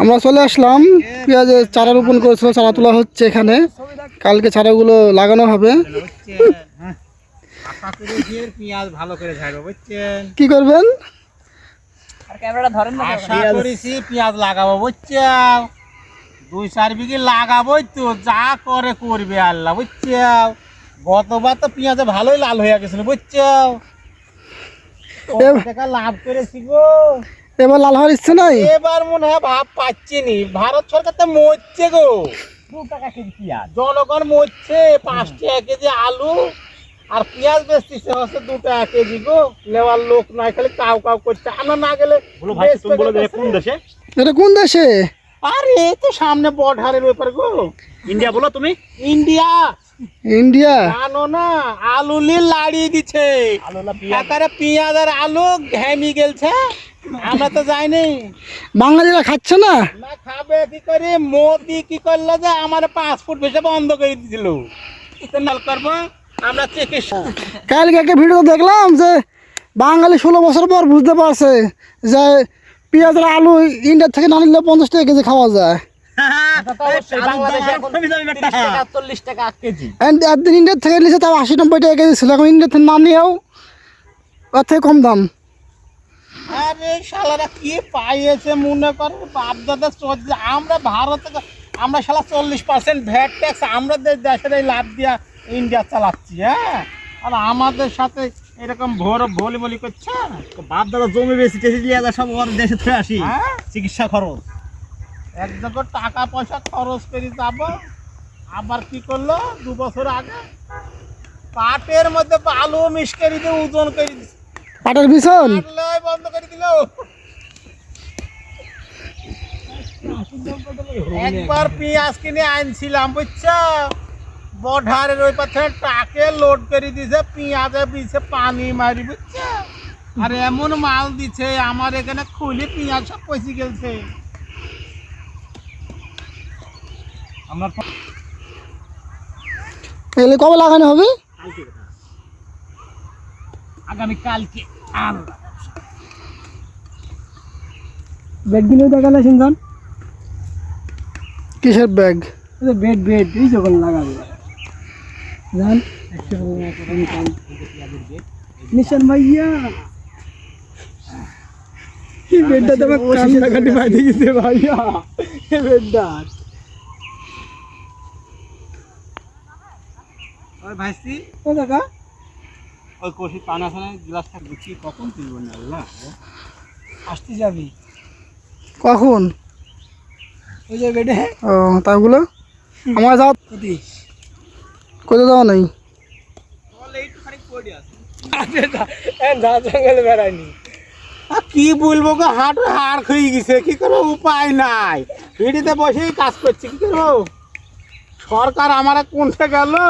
আমরা চলে আসলাম। পেঁয়াজের চারা রোপণ করেছিল চারা তোলা হচ্ছে এখানে। কালকে চারাগুলো লাগানো হবে। হচ্ছে হ্যাঁ আশা করি যে পেঁয়াজ ভালো করে ঝাড়বো কি করবেন? আর ক্যামেরাটা ধরেন না আশা করেছি পেঁয়াজ লাগাবো দুই চার বিঘে লাগাবোই তো যা করে করবে আল্লাহ গতবার তো পেঁয়াজে ভালোই লাল হয়ে গেছিল বুঝছেন লাভ করেছি গো। এবার লাল হওয়ার ইচ্ছে নাই? এবার মনে হয় ভাব পাচ্ছি নি। ভারত সরকার তো মরছে গো। জনগণ মরছে পাঁচ টাকা কেজি আলু আর পেঁয়াজ বেচতেছে হচ্ছে দু টাকা কেজি গো। নেওয়ার লোক নাই খালি কাউ কাউ করছে। আমরা না গেলে বলো ভাই বলো কোন দেশে? এটা কোন দেশে? আরে এই তো সামনে বর্ডারের ব্যাপার গো। ইন্ডিয়া বলো তুমি। ইন্ডিয়া। ইন্ডিয়া? জানো না আলু লি লাড়িয়ে দিচ্ছে। একারে পেঁয়াজ আর আলু ঘেমি গেলছে। আমরা তো যাইনি বাঙালিরা খাচ্ছে না? না খাবে কি করে? মোদি কি করল যে আমার পাসপোর্ট ভিসা বন্ধ করে দিছিল। নাল করব আমরা চিকিৎসা। কালকে একটা ভিডিও দেখলাম যে বাঙালি ষোলো বছর পর বুঝতে পারছে যে পেঁয়াজ আর আলু ইন্ডিয়া থেকে না নিলে পঞ্চাশ টাকা কেজি খাওয়া যায়। একদিন ইন্ডিয়া থেকে নিয়েছে তাও আশি নব্বই টাকা কেজি ছিল এখন ইন্ডিয়া থেকে না নিয়েও ওর থেকে কম দাম। আরে শালারা কি পাইয়েছে মনে করে? চলছে। আমরা ভারতে আমরা শালা চল্লিশ পার্সেন্ট ভ্যাট ট্যাক্স আমরা দেশের এই লাভ দিয়া ইন্ডিয়া চালাচ্ছি হ্যাঁ? আর আমাদের সাথে এরকম ভোর ভলি বলি করছে? বাপ দাদা জমি বেশি টেসি দিয়ে যা সব ওর দেশে থেকে আসি। হ্যাঁ? চিকিৎসা খরচ। এক জায়গায় টাকা পয়সা খরচ করে যাব। আবার কি করল? দু বছর আগে পাটের মধ্যে আলু মিস করে দিয়ে ওজন করে বিছন? পাটলাই বন্ধ করে দিল। একবার পেঁয়াজ কিনে আনছিলাম বুঝছ? বর্ডারের ওই পাশে টাকে লোড করে দিছে পেঁয়াজে দিছে পানি মারি বুঝছ? আর এমন মাল দিছে আমার এখানে খুলে পেঁয়াজ সব পচে গেছে। আমরা কবে লাগানো হবে? আগামী কালকে আর বেডগুলো দেখালে শুনছেন কিসের ব্যাগ বেড বেড এই যখন লাগাবে জান নিশান ভাইয়া এই বেডটা তো আমার কান্নাকাটি বাইরে গেছে ভাইয়া এই বেডটা ওই ভাইসি ও কাকা ওই কষি পানা ফানা গ্লাসটা গুছিয়ে কখন তুলবো না আল্লাহ? আসতে যাবি। কখন? ওই যে বেডে। ও তাগুলো? আমার যাওয়া কতি কোথাও যাওয়া নাই। জঙ্গলে বেড়ায়নি আর কি বলব গো হাট হাড় খেয়ে গেছে কি করব? উপায় নাই। ভিডিতে বসেই কাজ করছি কি করব? সরকার আমার কোনটা গেল?